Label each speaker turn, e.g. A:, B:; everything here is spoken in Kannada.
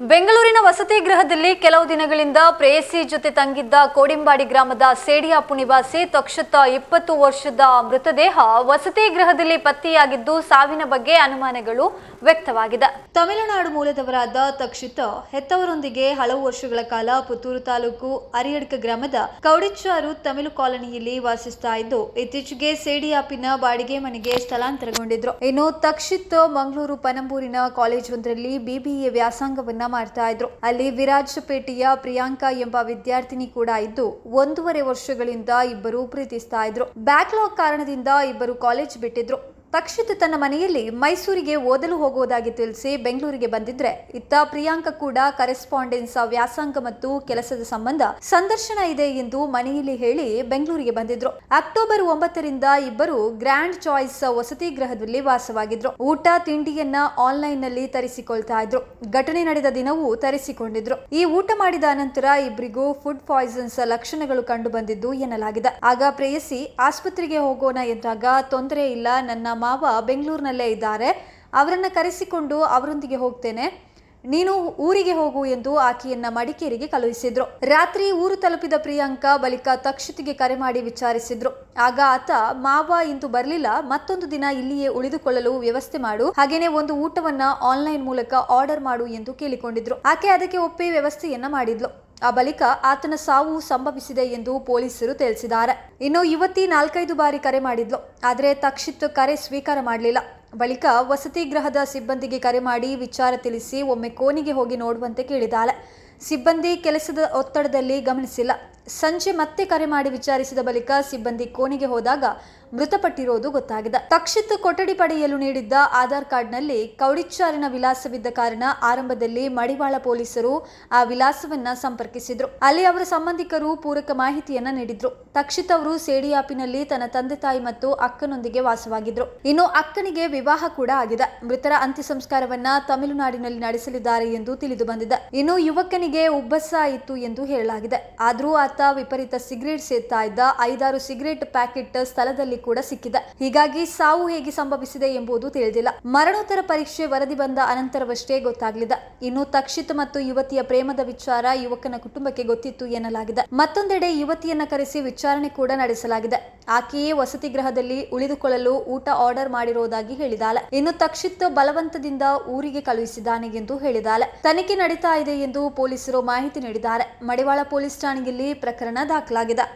A: ಬೆಂಗಳೂರಿನ ವಸತಿ ಗೃಹದಲ್ಲಿ ಕೆಲವು ದಿನಗಳಿಂದ ಪ್ರೇಯಸಿ ಜೊತೆ ತಂಗಿದ್ದ ಕೋಡಿಂಬಾಡಿ ಗ್ರಾಮದ ಸೇಡಿಯಾಪು ನಿವಾಸಿ ತಕ್ಷತ ಇಪ್ಪತ್ತು ವರ್ಷದ ಮೃತದೇಹ ವಸತಿ ಗೃಹದಲ್ಲಿ ಪತ್ತೆಯಾಗಿದ್ದು ಸಾವಿನ ಬಗ್ಗೆ ಅನುಮಾನಗಳು ವ್ಯಕ್ತವಾಗಿದೆ. ತಮಿಳುನಾಡು ಮೂಲದವರಾದ ತಕ್ಷಿತ ಹೆತ್ತವರೊಂದಿಗೆ ಹಲವು ವರ್ಷಗಳ ಕಾಲ ಪುತ್ತೂರು ತಾಲೂಕು ಅರಿಯಡ್ಕ ಗ್ರಾಮದ ಕೌಡಿಚ್ಚಾರು ತಮಿಳು ಕಾಲೋನಿಯಲ್ಲಿ ವಾಸಿಸ್ತಾ ಇದ್ದು, ಇತ್ತೀಚೆಗೆ ಸೇಡಿಯಾಪಿನ ಬಾಡಿಗೆ ಮನೆಗೆ ಸ್ಥಳಾಂತರಗೊಂಡಿದ್ರು. ಇನ್ನು ತಕ್ಷಿತ್ ಮಂಗಳೂರು ಪನಂಬೂರಿನ ಕಾಲೇಜ್ ಒಂದರಲ್ಲಿ ಬಿಬಿಎ ವ್ಯಾಸಂಗವನ್ನ ಮಾಡ್ತಾ ಇದ್ರು. ಅಲ್ಲಿ ವಿರಾಜಪೇಟೆಯ ಪ್ರಿಯಾಂಕಾ ಎಂಬ ವಿದ್ಯಾರ್ಥಿನಿ ಕೂಡ ಇದ್ದು, ಒಂದೂವರೆ ವರ್ಷಗಳಿಂದ ಇಬ್ಬರು ಪ್ರೀತಿಸ್ತಾ ಇದ್ರು. ಬ್ಯಾಕ್ಲಾಗ್ ಕಾರಣದಿಂದ ಇಬ್ಬರು ಕಾಲೇಜ್ ಬಿಟ್ಟಿದ್ರು. ತಕ್ಷಿತ್ ತನ್ನ ಮನೆಯಲ್ಲಿ ಮೈಸೂರಿಗೆ ಓದಲು ಹೋಗುವುದಾಗಿ ತಿಳಿಸಿ ಬೆಂಗಳೂರಿಗೆ ಬಂದಿದ್ರೆ, ಇತ್ತ ಪ್ರಿಯಾಂಕ ಕೂಡ ಕರೆಸ್ಪಾಂಡೆನ್ಸ್ ವ್ಯಾಸಂಗ ಮತ್ತು ಕೆಲಸದ ಸಂಬಂಧ ಸಂದರ್ಶನ ಇದೆ ಎಂದು ಮನೆಯಲ್ಲಿ ಹೇಳಿ ಬೆಂಗಳೂರಿಗೆ ಬಂದಿದ್ರು. ಅಕ್ಟೋಬರ್ ಒಂಬತ್ತರಿಂದ ಇಬ್ಬರು ಗ್ರ್ಯಾಂಡ್ ಚಾಯ್ಸ್ ವಸತಿ ಗೃಹದಲ್ಲಿ ವಾಸವಾಗಿದ್ರು. ಊಟ, ತಿಂಡಿಯನ್ನ ಆನ್ಲೈನ್ನಲ್ಲಿ ತರಿಸಿಕೊಳ್ತಾ ಇದ್ರು. ಘಟನೆ ನಡೆದ ದಿನವೂ ತರಿಸಿಕೊಂಡಿದ್ರು. ಈ ಊಟ ಮಾಡಿದ ನಂತರ ಇಬ್ಬರಿಗೂ ಫುಡ್ ಪಾಯ್ಸನ್ಸ್ ಲಕ್ಷಣಗಳು ಕಂಡು ಬಂದಿದ್ದು ಎನ್ನಲಾಗಿದೆ. ಆಗ ಪ್ರೇಯಸಿ, ಆಸ್ಪತ್ರೆಗೆ ಹೋಗೋಣ ಎಂದಾಗ, ತೊಂದರೆ ಇಲ್ಲ, ನನ್ನ ಮಾವ ಬೆಂಗಳೂರಿನಲ್ಲೇ ಇದ್ದಾರೆ. ಅವರನ್ನ ಕರೆಸಿಕೊಂಡು ಅವರೊಂದಿಗೆ ಹೋಗ್ತೇನೆ. ನೀನು ಊರಿಗೆ ಹೋಗು ಎಂದು ಆಕೆಯನ್ನ ಮಡಿಕೇರಿಗೆ ಕಳುಹಿಸಿದ್ರು. ರಾತ್ರಿ ಊರು ತಲುಪಿದ ಪ್ರಿಯಾಂಕಾ ಬಳಿಕ ತಕ್ಷತಿಗೆ ಕರೆ ಮಾಡಿ ವಿಚಾರಿಸಿದ್ರು. ಆಗ ಆತ, ಮಾವ ಇಂದು ಬರಲಿಲ್ಲ, ಮತ್ತೊಂದು ದಿನ ಇಲ್ಲಿಯೇ ಉಳಿದುಕೊಳ್ಳಲು ವ್ಯವಸ್ಥೆ ಮಾಡು, ಹಾಗೇನೆ ಒಂದು ಊಟವನ್ನ ಆನ್ಲೈನ್ ಮೂಲಕ ಆರ್ಡರ್ ಮಾಡು ಎಂದು ಕೇಳಿಕೊಂಡಿದ್ರು. ಆಕೆ ಅದಕ್ಕೆ ಒಪ್ಪಿ ವ್ಯವಸ್ಥೆಯನ್ನ ಮಾಡಿದ್ಲು. ಆ ಬಳಿಕ ಆತನ ಸಾವು ಸಂಭವಿಸಿದೆ ಎಂದು ಪೊಲೀಸರು ತಿಳಿಸಿದ್ದಾರೆ. ಇನ್ನು ಯುವತಿ ನಾಲ್ಕೈದು ಬಾರಿ ಕರೆ ಮಾಡಿದ್ಲು, ಆದರೆ ತಕ್ಷಿತ್ ಕರೆ ಸ್ವೀಕಾರ ಮಾಡಲಿಲ್ಲ. ಬಳಿಕ ವಸತಿ ಗೃಹದ ಸಿಬ್ಬಂದಿಗೆ ಕರೆ ಮಾಡಿ ವಿಚಾರ ತಿಳಿಸಿ ಒಮ್ಮೆ ಕೋನಿಗೆ ಹೋಗಿ ನೋಡುವಂತೆ ಕೇಳಿದ್ದಾಳೆ ಸಿಬ್ಬಂದಿ ಕೆಲಸದ ಒತ್ತಡದಲ್ಲಿ ಗಮನಿಸಿಲ್ಲ. ಸಂಜೆ ಮತ್ತೆ ಕರೆ ಮಾಡಿ ವಿಚಾರಿಸಿದ ಬಳಿಕ ಸಿಬ್ಬಂದಿ ಕೋಣೆಗೆ ಹೋದಾಗ ಮೃತಪಟ್ಟಿರೋದು ಗೊತ್ತಾಗಿದೆ. ತಕ್ಷಿತ್ ಕೊಠಡಿ ಪಡೆಯಲು ನೀಡಿದ್ದ ಆಧಾರ್ ಕಾರ್ಡ್ನಲ್ಲಿ ಕೌಡಿಚ್ಚಾರಿನ ವಿಳಾಸವಿದ್ದ ಕಾರಣ ಆರಂಭದಲ್ಲಿ ಮಡಿವಾಳ ಪೊಲೀಸರು ಆ ವಿಳಾಸವನ್ನ ಸಂಪರ್ಕಿಸಿದ್ರು. ಅಲ್ಲಿ ಅವರ ಸಂಬಂಧಿಕರು ಪೂರಕ ಮಾಹಿತಿಯನ್ನ ನೀಡಿದ್ರು. ತಕ್ಷಿತ್ ಅವರು ಸೇಡಿಯಾಪಿನಲ್ಲಿ ತನ್ನ ತಂದೆ ತಾಯಿ ಮತ್ತು ಅಕ್ಕನೊಂದಿಗೆ ವಾಸವಾಗಿದ್ರು. ಇನ್ನು ಅಕ್ಕನಿಗೆ ವಿವಾಹ ಕೂಡ ಆಗಿದೆ. ಮೃತರ ಅಂತ್ಯ ಸಂಸ್ಕಾರವನ್ನ ತಮಿಳುನಾಡಿನಲ್ಲಿ ನಡೆಸಲಿದ್ದಾರೆ ಎಂದು ತಿಳಿದು ಬಂದಿದೆ. ಇನ್ನು ಯುವಕನಿಗೆ ಉಬ್ಬಸ ಇತ್ತು ಎಂದು ಹೇಳಲಾಗಿದೆ. ಆದರೂ ಆತ ವಿಪರೀತ ಸಿಗರೇಟ್ ಸೇತಾ ಇದ್ದ ಐದಾರು ಸಿಗರೇಟ್ ಪ್ಯಾಕೆಟ್ ಸ್ಥಳದಲ್ಲಿ ಕೂಡ ಸಿಕ್ಕಿದೆ. ಹೀಗಾಗಿ ಸಾವು ಹೇಗೆ ಸಂಭವಿಸಿದೆ ಎಂಬುದು ತಿಳಿದಿಲ್ಲ. ಮರಣೋತ್ತರ ಪರೀಕ್ಷೆ ವರದಿ ಬಂದ ಅನಂತರವಷ್ಟೇ ಗೊತ್ತಾಗಲಿದೆ. ಇನ್ನು ತಕ್ಷಿತ್ ಮತ್ತು ಯುವತಿಯ ಪ್ರೇಮದ ವಿಚಾರ ಯುವಕನ ಕುಟುಂಬಕ್ಕೆ ಗೊತ್ತಿತ್ತು ಎನ್ನಲಾಗಿದೆ. ಮತ್ತೊಂದೆಡೆ ಯುವತಿಯನ್ನ ಕರೆಸಿ ವಿಚಾರಣೆ ಕೂಡ ನಡೆಸಲಾಗಿದೆ. ಆಕೆಯೇ ವಸತಿ ಗೃಹದಲ್ಲಿ ಉಳಿದುಕೊಳ್ಳಲು ಊಟ ಆರ್ಡರ್ ಮಾಡಿರುವುದಾಗಿ ಹೇಳಿದಾಳೆ. ಇನ್ನು ತಕ್ಷಿತ್ ಬಲವಂತದಿಂದ ಊರಿಗೆ ಕಳುಹಿಸಿದ್ದಾನೆ ಎಂದು ಹೇಳಿದಾಳೆ. ತನಿಖೆ ನಡೀತಾ ಇದೆ ಎಂದು ಪೊಲೀಸರು ಮಾಹಿತಿ ನೀಡಿದ್ದಾರೆ. ಮಡಿವಾಳ ಪೊಲೀಸ್ ಠಾಣೆಯಲ್ಲಿ ಪ್ರಕರಣ ದಾಖಲಾಗಿದೆ.